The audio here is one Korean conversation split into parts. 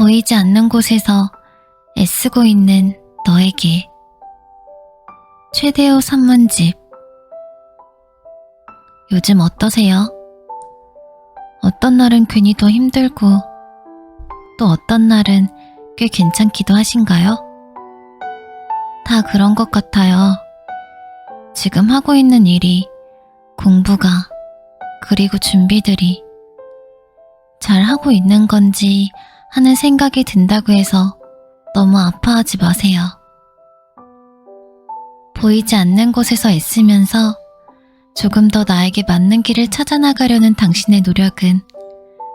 보이지 않는 곳에서 애쓰고 있는 너에게 최대호 산문집 요즘 어떠세요? 어떤 날은 괜히 더 힘들고 또 어떤 날은 꽤 괜찮기도 하신가요? 다 그런 것 같아요. 지금 하고 있는 일이 공부가 그리고 준비들이 잘 하고 있는 건지 하는 생각이 든다고 해서 너무 아파하지 마세요. 보이지 않는 곳에서 애쓰면서 조금 더 나에게 맞는 길을 찾아나가려는 당신의 노력은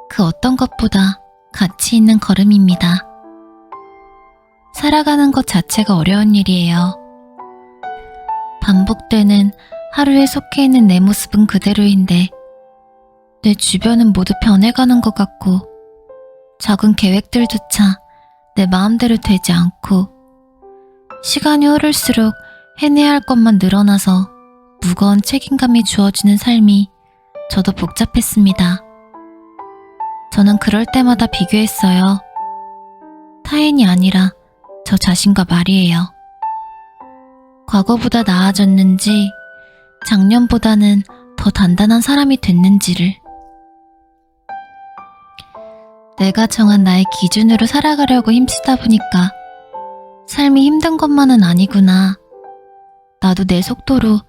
그 어떤 것보다 가치 있는 걸음입니다. 살아가는 것 자체가 어려운 일이에요. 반복되는 하루에 속해 있는 내 모습은 그대로인데 내 주변은 모두 변해가는 것 같고 작은 계획들조차 내 마음대로 되지 않고 시간이 흐를수록 해내야 할 것만 늘어나서 무거운 책임감이 주어지는 삶이 저도 복잡했습니다. 저는 그럴 때마다 비교했어요. 타인이 아니라 저 자신과 말이에요. 과거보다 나아졌는지 작년보다는 더 단단한 사람이 됐는지를 내가 정한 나의 기준으로 살아가려고 힘쓰다 보니까 삶이 힘든 것만은 아니구나. 나도 내 속도로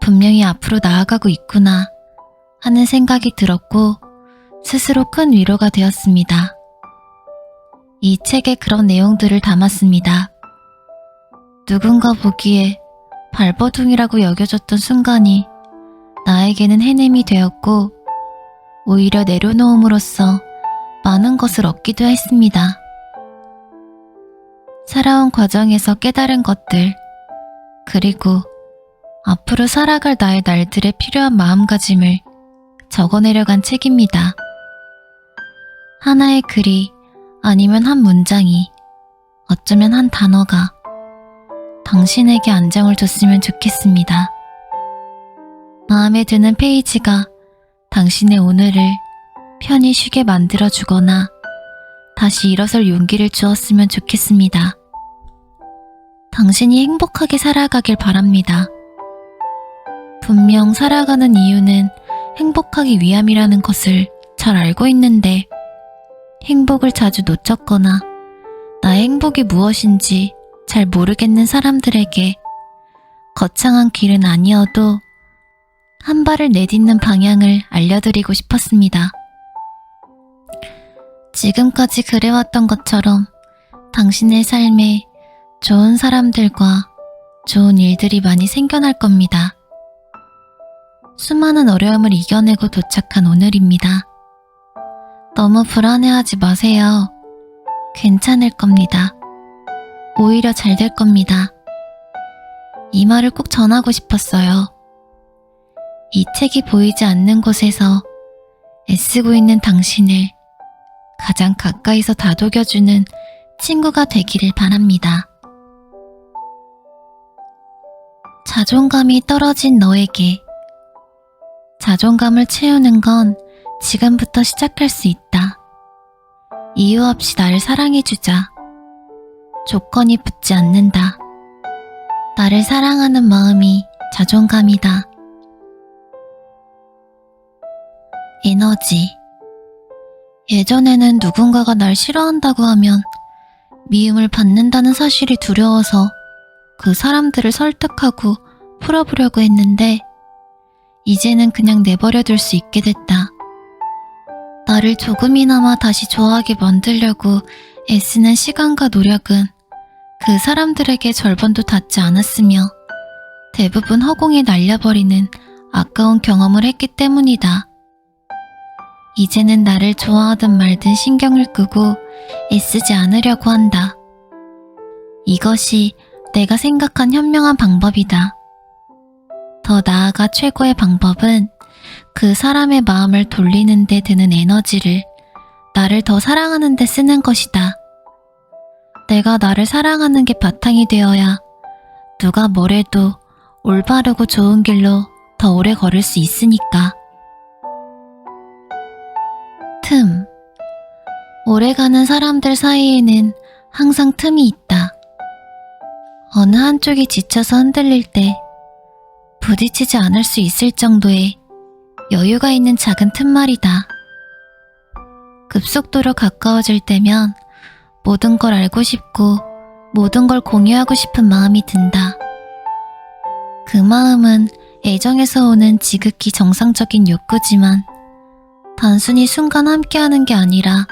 분명히 앞으로 나아가고 있구나 하는 생각이 들었고 스스로 큰 위로가 되었습니다. 이 책에 그런 내용들을 담았습니다. 누군가 보기에 발버둥이라고 여겨졌던 순간이 나에게는 해냄이 되었고 오히려 내려놓음으로써 많은 것을 얻기도 했습니다. 살아온 과정에서 깨달은 것들, 그리고 앞으로 살아갈 나의 날들에 필요한 마음가짐을 적어내려간 책입니다. 하나의 글이 아니면 한 문장이 어쩌면 한 단어가 당신에게 안정을 줬으면 좋겠습니다. 마음에 드는 페이지가 당신의 오늘을 편히 쉬게 만들어 주거나 다시 일어설 용기를 주었으면 좋겠습니다. 당신이 행복하게 살아가길 바랍니다. 분명 살아가는 이유는 행복하기 위함이라는 것을 잘 알고 있는데 행복을 자주 놓쳤거나 나의 행복이 무엇인지 잘 모르겠는 사람들에게 거창한 길은 아니어도 한 발을 내딛는 방향을 알려드리고 싶었습니다. 지금까지 그래왔던 것처럼 당신의 삶에 좋은 사람들과 좋은 일들이 많이 생겨날 겁니다. 수많은 어려움을 이겨내고 도착한 오늘입니다. 너무 불안해하지 마세요. 괜찮을 겁니다. 오히려 잘 될 겁니다. 이 말을 꼭 전하고 싶었어요. 이 책이 보이지 않는 곳에서 애쓰고 있는 당신을 가장 가까이서 다독여주는 친구가 되기를 바랍니다. 자존감이 떨어진 너에게 자존감을 채우는 건 지금부터 시작할 수 있다. 이유 없이 나를 사랑해주자. 조건이 붙지 않는다. 나를 사랑하는 마음이 자존감이다. 에너지. 예전에는 누군가가 날 싫어한다고 하면 미움을 받는다는 사실이 두려워서 그 사람들을 설득하고 풀어보려고 했는데 이제는 그냥 내버려둘 수 있게 됐다. 나를 조금이나마 다시 좋아하게 만들려고 애쓰는 시간과 노력은 그 사람들에게 절반도 닿지 않았으며 대부분 허공에 날려버리는 아까운 경험을 했기 때문이다. 이제는 나를 좋아하든 말든 신경을 끄고 애쓰지 않으려고 한다. 이것이 내가 생각한 현명한 방법이다. 더 나아가 최고의 방법은 그 사람의 마음을 돌리는 데 드는 에너지를 나를 더 사랑하는 데 쓰는 것이다. 내가 나를 사랑하는 게 바탕이 되어야 누가 뭐래도 올바르고 좋은 길로 더 오래 걸을 수 있으니까. 틈. 오래가는 사람들 사이에는 항상 틈이 있다. 어느 한쪽이 지쳐서 흔들릴 때 부딪히지 않을 수 있을 정도의 여유가 있는 작은 틈말이다. 급속도로 가까워질 때면 모든 걸 알고 싶고 모든 걸 공유하고 싶은 마음이 든다. 그 마음은 애정에서 오는 지극히 정상적인 욕구지만 단순히 순간 함께하는 게 아니라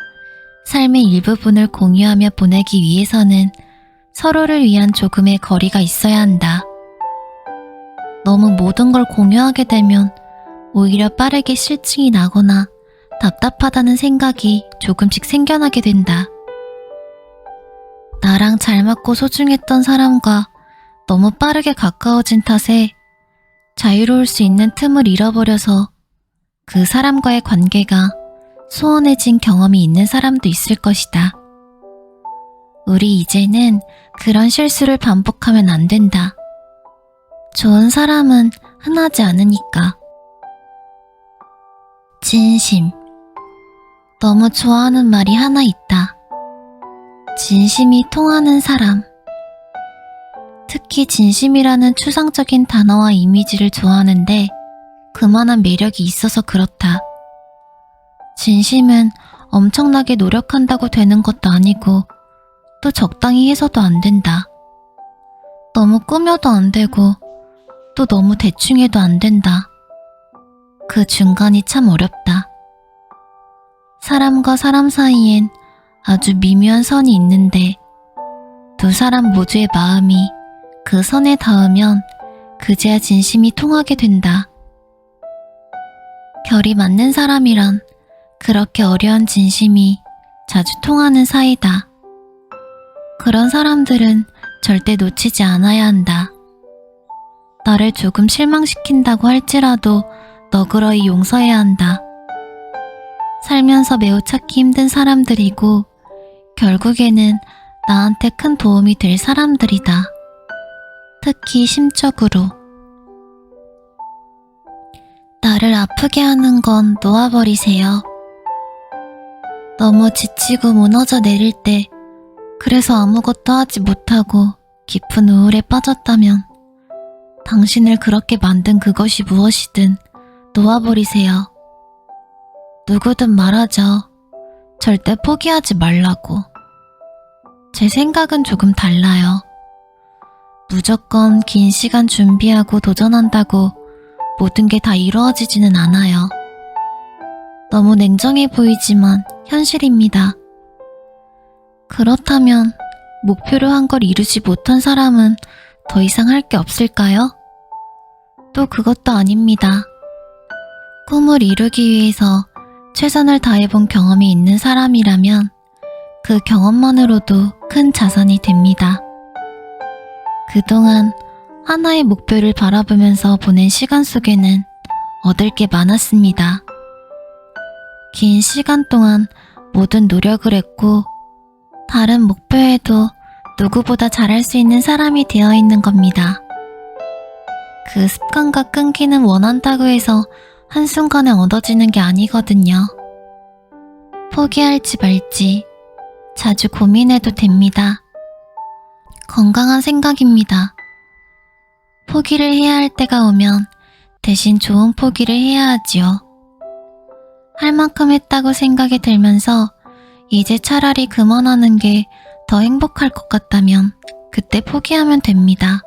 삶의 일부분을 공유하며 보내기 위해서는 서로를 위한 조금의 거리가 있어야 한다. 너무 모든 걸 공유하게 되면 오히려 빠르게 실증이 나거나 답답하다는 생각이 조금씩 생겨나게 된다. 나랑 잘 맞고 소중했던 사람과 너무 빠르게 가까워진 탓에 자유로울 수 있는 틈을 잃어버려서 그 사람과의 관계가 소원해진 경험이 있는 사람도 있을 것이다. 우리 이제는 그런 실수를 반복하면 안 된다. 좋은 사람은 흔하지 않으니까. 진심. 너무 좋아하는 말이 하나 있다. 진심이 통하는 사람. 특히 진심이라는 추상적인 단어와 이미지를 좋아하는데 그만한 매력이 있어서 그렇다. 진심은 엄청나게 노력한다고 되는 것도 아니고 또 적당히 해서도 안 된다. 너무 꾸며도 안 되고 또 너무 대충 해도 안 된다. 그 중간이 참 어렵다. 사람과 사람 사이엔 아주 미묘한 선이 있는데 두 사람 모두의 마음이 그 선에 닿으면 그제야 진심이 통하게 된다. 결이 맞는 사람이란 그렇게 어려운 진심이 자주 통하는 사이다. 그런 사람들은 절대 놓치지 않아야 한다. 나를 조금 실망시킨다고 할지라도 너그러이 용서해야 한다. 살면서 매우 찾기 힘든 사람들이고 결국에는 나한테 큰 도움이 될 사람들이다. 특히 심적으로. 나를 아프게 하는 건 놓아버리세요. 너무 지치고 무너져 내릴 때 그래서 아무것도 하지 못하고 깊은 우울에 빠졌다면 당신을 그렇게 만든 그것이 무엇이든 놓아버리세요. 누구든 말하죠. 절대 포기하지 말라고. 제 생각은 조금 달라요. 무조건 긴 시간 준비하고 도전한다고 모든 게 다 이루어지지는 않아요. 너무 냉정해 보이지만 현실입니다. 그렇다면 목표로 한 걸 이루지 못한 사람은 더 이상 할 게 없을까요? 또 그것도 아닙니다. 꿈을 이루기 위해서 최선을 다해본 경험이 있는 사람이라면 그 경험만으로도 큰 자산이 됩니다. 그동안 하나의 목표를 바라보면서 보낸 시간 속에는 얻을 게 많았습니다. 긴 시간 동안 모든 노력을 했고 다른 목표에도 누구보다 잘할 수 있는 사람이 되어 있는 겁니다. 그 습관과 끈기는 원한다고 해서 한순간에 얻어지는 게 아니거든요. 포기할지 말지 자주 고민해도 됩니다. 건강한 생각입니다. 포기를 해야 할 때가 오면 대신 좋은 포기를 해야 하지요. 할 만큼 했다고 생각이 들면서 이제 차라리 그만하는 게 더 행복할 것 같다면 그때 포기하면 됩니다.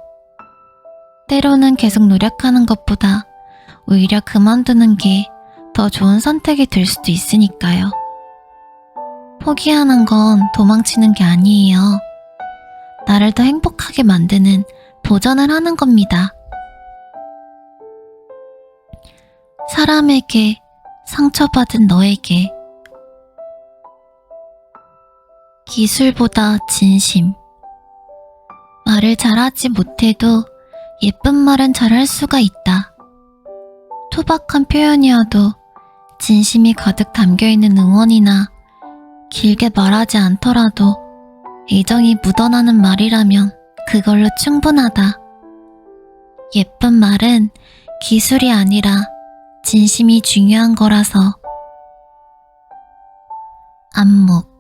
때로는 계속 노력하는 것보다 오히려 그만두는 게 더 좋은 선택이 될 수도 있으니까요. 포기하는 건 도망치는 게 아니에요. 나를 더 행복하게 만드는 도전을 하는 겁니다. 사람에게 상처받은 너에게 기술보다 진심 말을 잘하지 못해도 예쁜 말은 잘할 수가 있다. 투박한 표현이어도 진심이 가득 담겨있는 응원이나 길게 말하지 않더라도 애정이 묻어나는 말이라면 그걸로 충분하다. 예쁜 말은 기술이 아니라 진심이 중요한 거라서. 안목.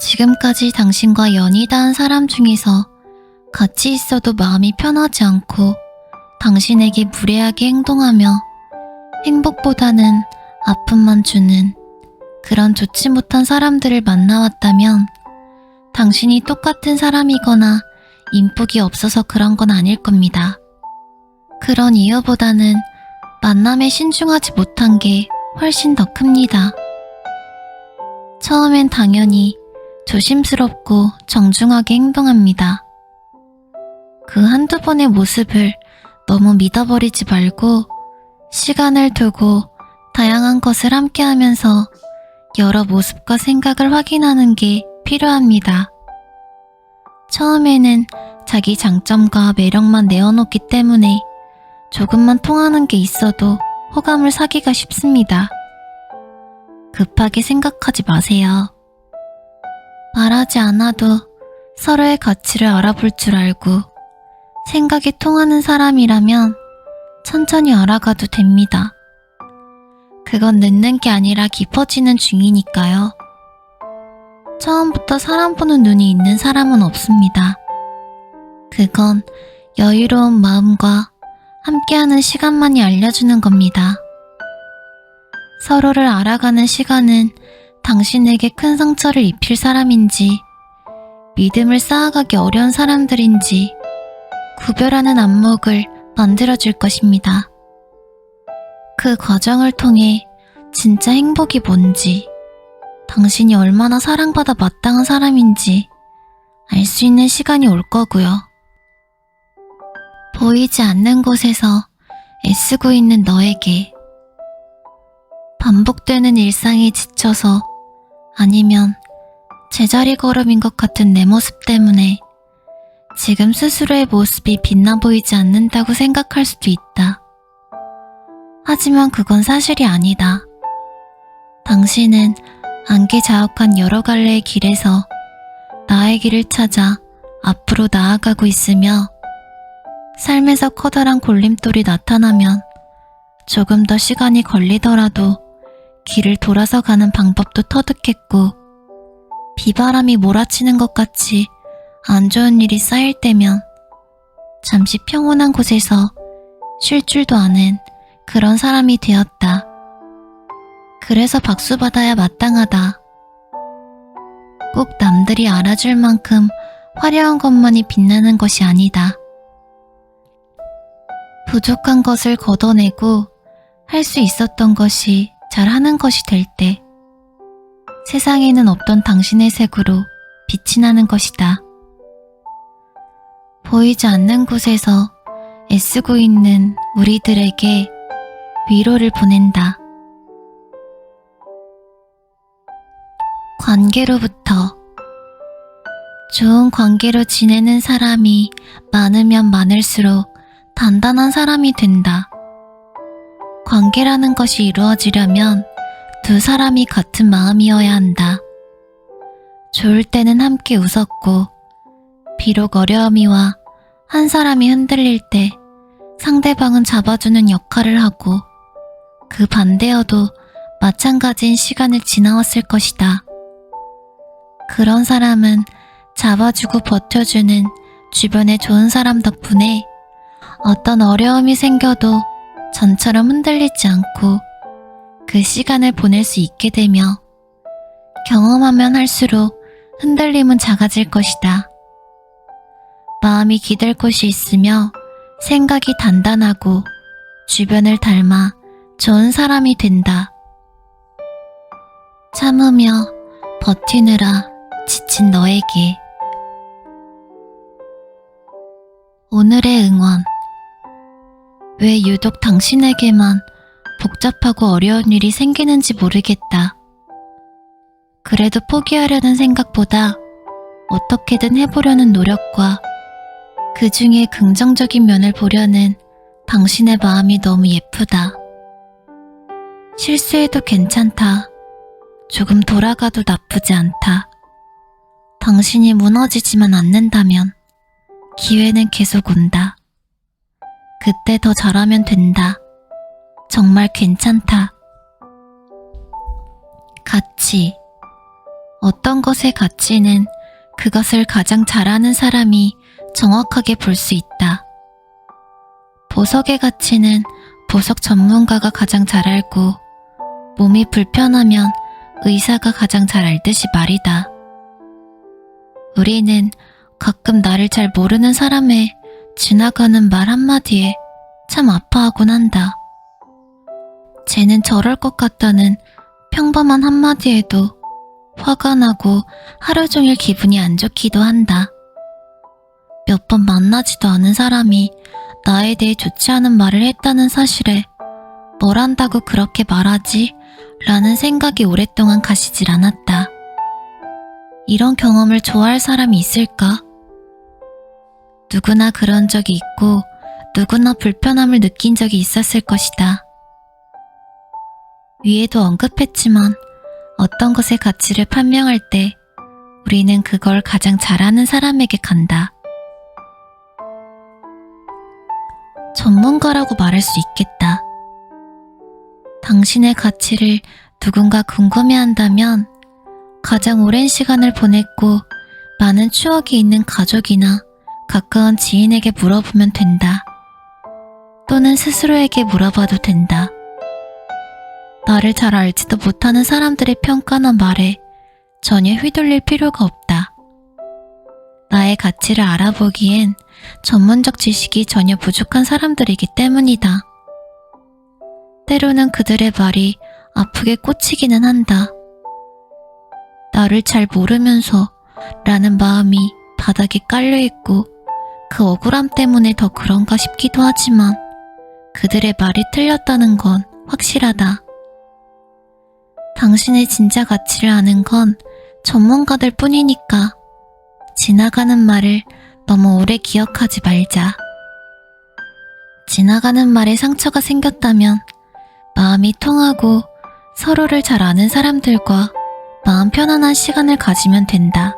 지금까지 당신과 연이 닿은 사람 중에서 같이 있어도 마음이 편하지 않고 당신에게 무례하게 행동하며 행복보다는 아픔만 주는 그런 좋지 못한 사람들을 만나왔다면 당신이 똑같은 사람이거나 인복이 없어서 그런 건 아닐 겁니다. 그런 이유보다는 만남에 신중하지 못한 게 훨씬 더 큽니다. 처음엔 당연히 조심스럽고 정중하게 행동합니다. 그 한두 번의 모습을 너무 믿어버리지 말고 시간을 두고 다양한 것을 함께 하면서 여러 모습과 생각을 확인하는 게 필요합니다. 처음에는 자기 장점과 매력만 내어놓기 때문에 조금만 통하는 게 있어도 호감을 사기가 쉽습니다. 급하게 생각하지 마세요. 말하지 않아도 서로의 가치를 알아볼 줄 알고 생각이 통하는 사람이라면 천천히 알아가도 됩니다. 그건 늦는 게 아니라 깊어지는 중이니까요. 처음부터 사람 보는 눈이 있는 사람은 없습니다. 그건 여유로운 마음과 함께하는 시간만이 알려주는 겁니다. 서로를 알아가는 시간은 당신에게 큰 상처를 입힐 사람인지, 믿음을 쌓아가기 어려운 사람들인지, 구별하는 안목을 만들어줄 것입니다. 그 과정을 통해 진짜 행복이 뭔지, 당신이 얼마나 사랑받아 마땅한 사람인지 알 수 있는 시간이 올 거고요. 보이지 않는 곳에서 애쓰고 있는 너에게 반복되는 일상에 지쳐서 아니면 제자리 걸음인 것 같은 내 모습 때문에 지금 스스로의 모습이 빛나 보이지 않는다고 생각할 수도 있다. 하지만 그건 사실이 아니다. 당신은 안개 자욱한 여러 갈래의 길에서 나의 길을 찾아 앞으로 나아가고 있으며 삶에서 커다란 골림돌이 나타나면 조금 더 시간이 걸리더라도 길을 돌아서 가는 방법도 터득했고 비바람이 몰아치는 것 같이 안 좋은 일이 쌓일 때면 잠시 평온한 곳에서 쉴 줄도 아는 그런 사람이 되었다. 그래서 박수 받아야 마땅하다. 꼭 남들이 알아줄 만큼 화려한 것만이 빛나는 것이 아니다. 부족한 것을 걷어내고 할 수 있었던 것이 잘하는 것이 될 때 세상에는 없던 당신의 색으로 빛이 나는 것이다. 보이지 않는 곳에서 애쓰고 있는 우리들에게 위로를 보낸다. 관계로부터 좋은 관계로 지내는 사람이 많으면 많을수록 단단한 사람이 된다. 관계라는 것이 이루어지려면 두 사람이 같은 마음이어야 한다. 좋을 때는 함께 웃었고, 비록 어려움이 와 한 사람이 흔들릴 때 상대방은 잡아주는 역할을 하고, 그 반대여도 마찬가지인 시간을 지나왔을 것이다. 그런 사람은 잡아주고 버텨주는 주변의 좋은 사람 덕분에 어떤 어려움이 생겨도 전처럼 흔들리지 않고 그 시간을 보낼 수 있게 되며 경험하면 할수록 흔들림은 작아질 것이다. 마음이 기댈 곳이 있으며 생각이 단단하고 주변을 닮아 좋은 사람이 된다. 참으며 버티느라 지친 너에게 오늘의 응원 왜 유독 당신에게만 복잡하고 어려운 일이 생기는지 모르겠다. 그래도 포기하려는 생각보다 어떻게든 해보려는 노력과 그 중에 긍정적인 면을 보려는 당신의 마음이 너무 예쁘다. 실수해도 괜찮다. 조금 돌아가도 나쁘지 않다. 당신이 무너지지만 않는다면 기회는 계속 온다. 그때 더 잘하면 된다. 정말 괜찮다. 같이 어떤 것의 가치는 그것을 가장 잘하는 사람이 정확하게 볼 수 있다. 보석의 가치는 보석 전문가가 가장 잘 알고 몸이 불편하면 의사가 가장 잘 알듯이 말이다. 우리는 가끔 나를 잘 모르는 사람의 지나가는 말 한마디에 참 아파하곤 한다. 쟤는 저럴 것 같다는 평범한 한마디에도 화가 나고 하루 종일 기분이 안 좋기도 한다. 몇 번 만나지도 않은 사람이 나에 대해 좋지 않은 말을 했다는 사실에 뭘 한다고 그렇게 말하지? 라는 생각이 오랫동안 가시질 않았다. 이런 경험을 좋아할 사람이 있을까? 누구나 그런 적이 있고 누구나 불편함을 느낀 적이 있었을 것이다. 위에도 언급했지만 어떤 것의 가치를 판명할 때 우리는 그걸 가장 잘하는 사람에게 간다. 전문가라고 말할 수 있겠다. 당신의 가치를 누군가 궁금해한다면 가장 오랜 시간을 보냈고 많은 추억이 있는 가족이나 가까운 지인에게 물어보면 된다. 또는 스스로에게 물어봐도 된다. 나를 잘 알지도 못하는 사람들의 평가나 말에 전혀 휘둘릴 필요가 없다. 나의 가치를 알아보기엔 전문적 지식이 전혀 부족한 사람들이기 때문이다. 때로는 그들의 말이 아프게 꽂히기는 한다. 나를 잘 모르면서 라는 마음이 바닥에 깔려있고 그 억울함 때문에 더 그런가 싶기도 하지만 그들의 말이 틀렸다는 건 확실하다. 당신의 진짜 가치를 아는 건 전문가들 뿐이니까 지나가는 말을 너무 오래 기억하지 말자. 지나가는 말에 상처가 생겼다면 마음이 통하고 서로를 잘 아는 사람들과 마음 편안한 시간을 가지면 된다.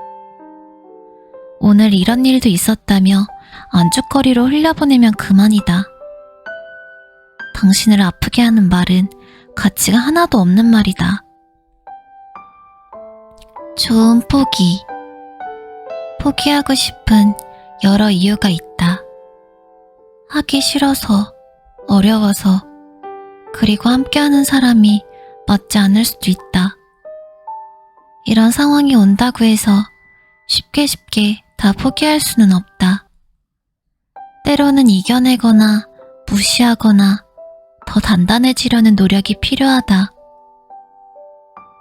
오늘 이런 일도 있었다며 안주거리로 흘려보내면 그만이다. 당신을 아프게 하는 말은 가치가 하나도 없는 말이다. 좋은 포기. 포기하고 싶은 여러 이유가 있다. 하기 싫어서, 어려워서, 그리고 함께하는 사람이 맞지 않을 수도 있다. 이런 상황이 온다고 해서 쉽게 쉽게 다 포기할 수는 없다. 때로는 이겨내거나 무시하거나 더 단단해지려는 노력이 필요하다.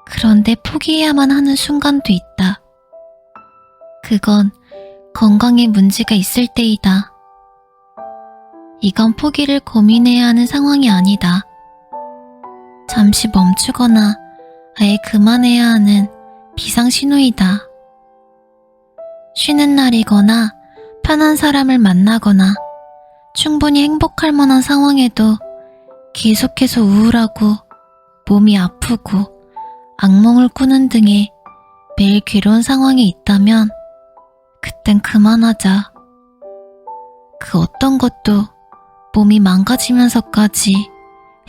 그런데 포기해야만 하는 순간도 있다. 그건 건강에 문제가 있을 때이다. 이건 포기를 고민해야 하는 상황이 아니다. 잠시 멈추거나 아예 그만해야 하는 비상신호이다. 쉬는 날이거나 편한 사람을 만나거나 충분히 행복할 만한 상황에도 계속해서 우울하고 몸이 아프고 악몽을 꾸는 등의 매일 괴로운 상황이 있다면 그땐 그만하자. 그 어떤 것도 몸이 망가지면서까지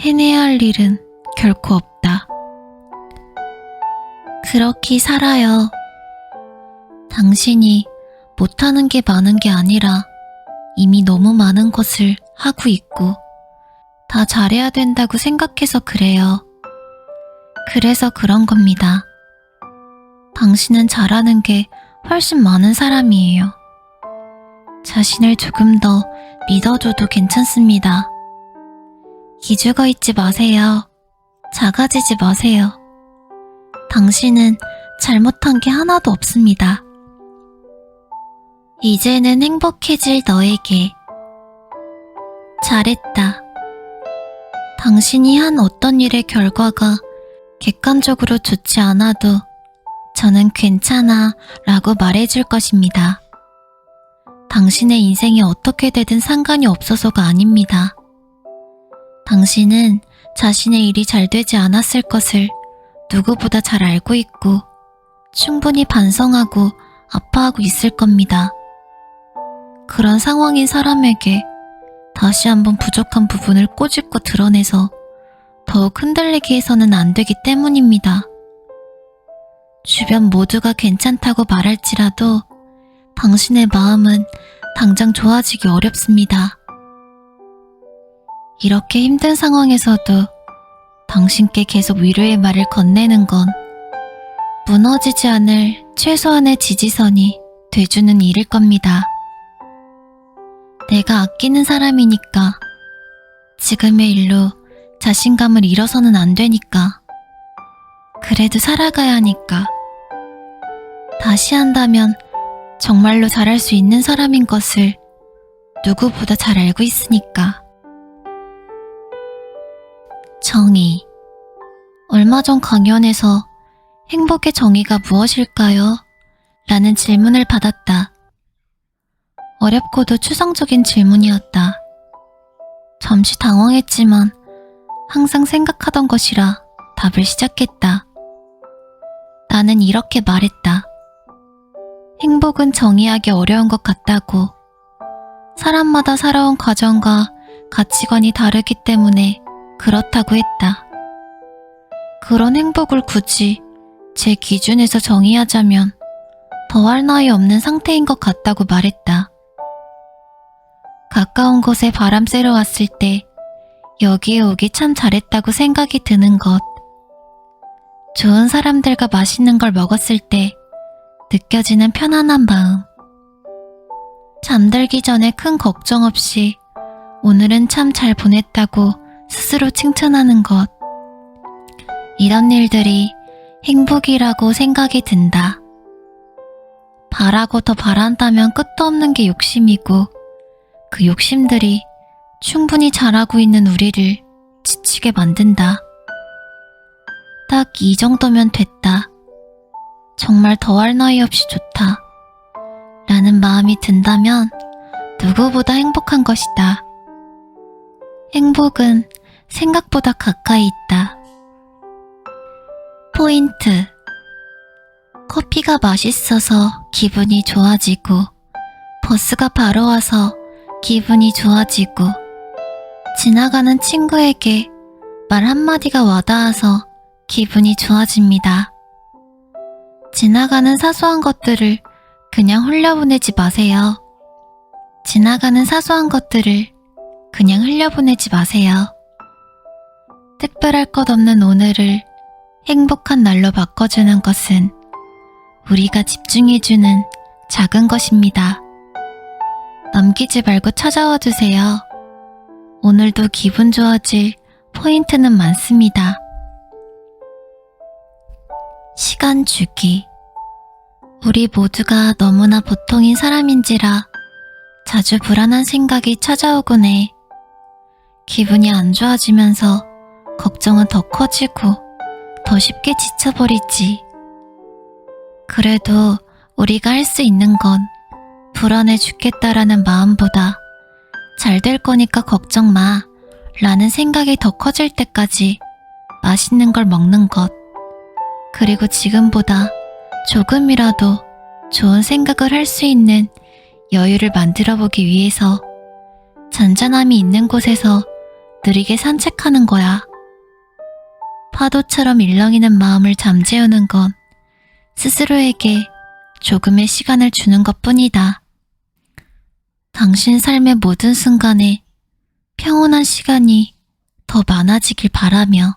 해내야 할 일은 결코 없다. 그렇게 살아요. 당신이 못하는 게 많은 게 아니라 이미 너무 많은 것을 하고 있고 다 잘해야 된다고 생각해서 그래요. 그래서 그런 겁니다. 당신은 잘하는 게 훨씬 많은 사람이에요. 자신을 조금 더 믿어줘도 괜찮습니다. 기죽어 있지 마세요. 작아지지 마세요. 당신은 잘못한 게 하나도 없습니다. 이제는 행복해질 너에게. 잘했다. 당신이 한 어떤 일의 결과가 객관적으로 좋지 않아도 저는 괜찮아 라고 말해줄 것입니다. 당신의 인생이 어떻게 되든 상관이 없어서가 아닙니다. 당신은 자신의 일이 잘 되지 않았을 것을 누구보다 잘 알고 있고 충분히 반성하고 아파하고 있을 겁니다. 그런 상황인 사람에게 다시 한번 부족한 부분을 꼬집고 드러내서 더욱 흔들리게 해서는 안 되기 때문입니다. 주변 모두가 괜찮다고 말할지라도 당신의 마음은 당장 좋아지기 어렵습니다. 이렇게 힘든 상황에서도 당신께 계속 위로의 말을 건네는 건 무너지지 않을 최소한의 지지선이 돼주는 일일 겁니다. 내가 아끼는 사람이니까 지금의 일로 자신감을 잃어서는 안 되니까 그래도 살아가야 하니까 다시 한다면 정말로 잘할 수 있는 사람인 것을 누구보다 잘 알고 있으니까. 정의. 얼마 전 강연에서 행복의 정의가 무엇일까요? 라는 질문을 받았다. 어렵고도 추상적인 질문이었다. 잠시 당황했지만 항상 생각하던 것이라 답을 시작했다. 나는 이렇게 말했다. 행복은 정의하기 어려운 것 같다고. 사람마다 살아온 과정과 가치관이 다르기 때문에 그렇다고 했다. 그런 행복을 굳이 제 기준에서 정의하자면 더할 나위 없는 상태인 것 같다고 말했다. 가까운 곳에 바람 쐬러 왔을 때 여기에 오기 참 잘했다고 생각이 드는 것. 좋은 사람들과 맛있는 걸 먹었을 때 느껴지는 편안한 마음. 잠들기 전에 큰 걱정 없이 오늘은 참 잘 보냈다고 스스로 칭찬하는 것. 이런 일들이 행복이라고 생각이 든다. 바라고 더 바란다면 끝도 없는 게 욕심이고 그 욕심들이 충분히 잘하고 있는 우리를 지치게 만든다. 딱 이 정도면 됐다. 정말 더할 나위 없이 좋다. 라는 마음이 든다면 누구보다 행복한 것이다. 행복은 생각보다 가까이 있다. 포인트. 커피가 맛있어서 기분이 좋아지고, 버스가 바로 와서 기분이 좋아지고, 지나가는 친구에게 말 한마디가 와닿아서 기분이 좋아집니다. 지나가는 사소한 것들을 그냥 흘려보내지 마세요. 지나가는 사소한 것들을 그냥 흘려보내지 마세요. 특별할 것 없는 오늘을 행복한 날로 바꿔주는 것은 우리가 집중해주는 작은 것입니다. 넘기지 말고 찾아와 주세요. 오늘도 기분 좋아질 포인트는 많습니다. 시간 주기. 우리 모두가 너무나 보통인 사람인지라 자주 불안한 생각이 찾아오곤 해. 기분이 안 좋아지면서 걱정은 더 커지고 더 쉽게 지쳐버리지. 그래도 우리가 할 수 있는 건 불안해 죽겠다라는 마음보다 잘 될 거니까 걱정 마 라는 생각이 더 커질 때까지 맛있는 걸 먹는 것. 그리고 지금보다 조금이라도 좋은 생각을 할 수 있는 여유를 만들어 보기 위해서 잔잔함이 있는 곳에서 느리게 산책하는 거야. 파도처럼 일렁이는 마음을 잠재우는 건 스스로에게 조금의 시간을 주는 것 뿐이다. 당신 삶의 모든 순간에 평온한 시간이 더 많아지길 바라며